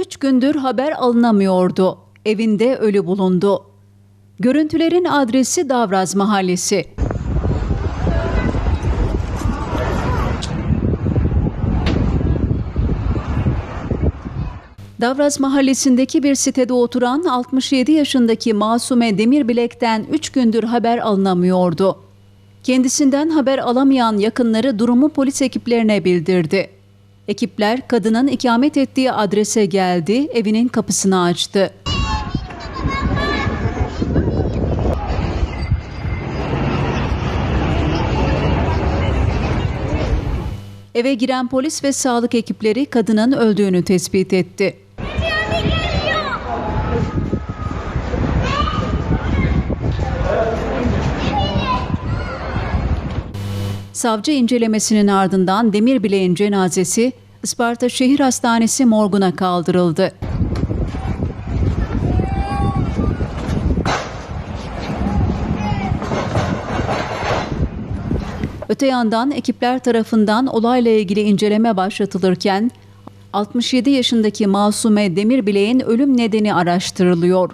Üç gündür haber alınamıyordu. Evinde ölü bulundu. Görüntülerin adresi Davraz Mahallesi. Davraz Mahallesi'ndeki bir sitede oturan 67 yaşındaki Masume Demirbilek'ten 3 gündür haber alınamıyordu. Kendisinden haber alamayan yakınları durumu polis ekiplerine bildirdi. Ekipler kadının ikamet ettiği adrese geldi, evinin kapısını açtı. Eve giren polis ve sağlık ekipleri kadının öldüğünü tespit etti. Savcı incelemesinin ardından Demirbilek'in cenazesi Isparta Şehir Hastanesi morguna kaldırıldı. Öte yandan ekipler tarafından olayla ilgili inceleme başlatılırken 67 yaşındaki Masume Demirbilek'in ölüm nedeni araştırılıyor.